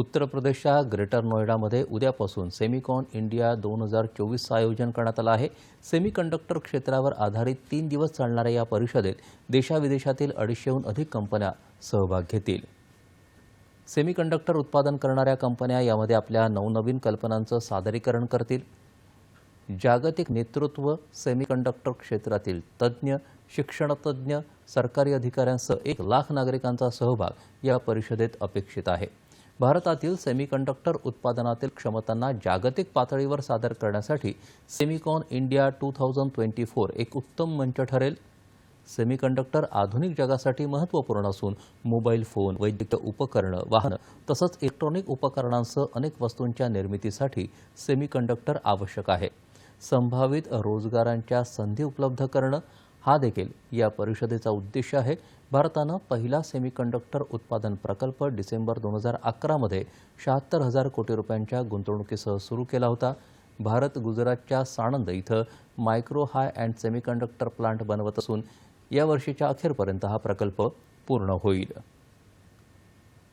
उत्तर प्रदेशच्या ग्रेटर नोएडामध्ये उद्यापासून सेमिकॉन इंडिया दोन हजार चोवीसचं आयोजन करण्यात आलं आहे. सेमीकंडक्टर क्षेत्रावर आधारित तीन दिवस चालणाऱ्या या परिषदेत देशाविदेशातील अडीचशेहून अधिक कंपन्या सहभाग घेतील. सेमीकंडक्टर उत्पादन करणाऱ्या कंपन्या यामध्ये आपल्या नवनवीन कल्पनांचं सादरीकरण करतील. जागतिक नेतृत्व सेमीकंडक्टर क्षेत्रातील तज्ज्ञ शिक्षणतज्ज्ञ सरकारी अधिकाऱ्यांसह एक लाख नागरिकांचा सहभाग या परिषदेत अपेक्षित आहे. भारतातील सेमीकंडक्टर उत्पादनातील क्षमतांना जागतिक पातळीवर सादर करण्यासाठी Semicon India two thousand twenty four एक उत्तम मंच ठरेल. सेमीकंडक्टर आधुनिक जगासाठी महत्त्वपूर्ण असून मोबाईल फोन वैद्यकीय उपकरणं वाहनं तसंच इलेक्ट्रॉनिक उपकरणांसह अनेक वस्तूंच्या निर्मितीसाठी सेमीकंडक्टर आवश्यक आहे. संभावित रोजगारांच्या संधी उपलब्ध करणं हा देखील या परिषदेचा उद्देश आहे. भारतानं पहिला सेमीकंडक्टर उत्पादन प्रकल्प डिसेंबर दोन हजार अकरामध्ये शहात्तर हजार कोटी रुपयांच्या गुंतवणुकीसह सुरू केला होता. भारत गुजरातच्या साणंद इथं micro high and semiconductor plant बनवत असून या वर्षीच्या अखेरपर्यंत हा प्रकल्प पूर्ण होईल.